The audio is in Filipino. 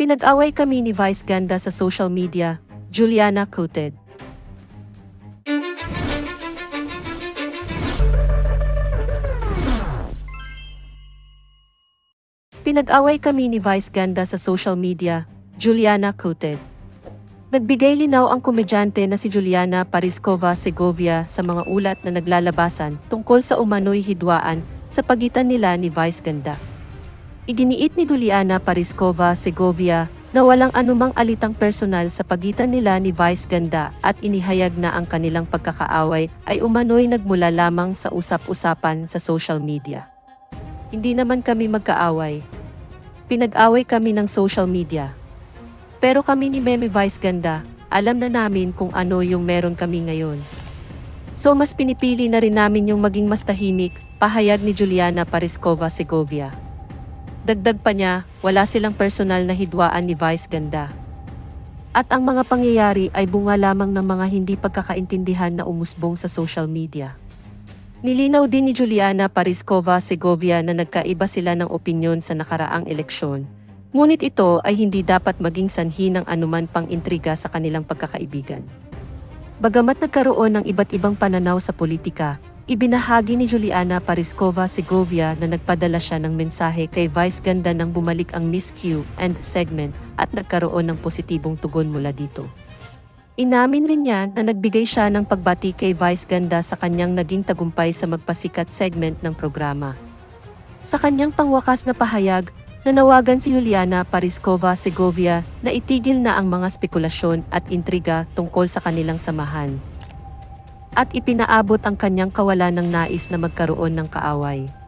Pinag-away kami ni Vice Ganda sa social media, Juliana quoted. Pinag-away kami ni Vice Ganda sa social media, Juliana quoted. Nagbigay linaw ang komedyante na si Juliana Pariskova Segovia sa mga ulat na naglalabasan tungkol sa umano'y hidwaan sa pagitan nila ni Vice Ganda. Iginiit ni Juliana Pariskova Segovia na walang anumang alitang personal sa pagitan nila ni Vice Ganda at inihayag na ang kanilang pagkakaaway ay umano'y nagmula lamang sa usap-usapan sa social media. Hindi naman kami magkaaway. Pinag-away kami ng social media. Pero kami ni Meme Vice Ganda, alam na namin kung ano yung meron kami ngayon. So mas pinipili na rin namin yung maging mas tahimik, pahayag ni Juliana Pariskova Segovia. Dagdag pa niya, wala silang personal na hidwaan ni Vice Ganda. At ang mga pangyayari ay bunga lamang ng mga hindi pagkakaintindihan na umusbong sa social media. Nilinaw din ni Juliana Pariskova Segovia na nagkaiba sila ng opinyon sa nakaraang eleksyon. Ngunit ito ay hindi dapat maging sanhi ng anuman pang intriga sa kanilang pagkakaibigan. Bagamat nagkaroon ng iba't ibang pananaw sa politika, ibinahagi ni Juliana Pariskova Segovia na nagpadala siya ng mensahe kay Vice Ganda nang bumalik ang Miss Q and segment at nagkaroon ng positibong tugon mula dito. Inamin rin niya na nagbigay siya ng pagbati kay Vice Ganda sa kanyang naging tagumpay sa magpasikat segment ng programa. Sa kanyang pangwakas na pahayag, nanawagan si Juliana Pariskova Segovia na itigil na ang mga spekulasyon at intriga tungkol sa kanilang samahan. At ipinaabot ang kanyang kawalan ng nais na magkaroon ng kaaway.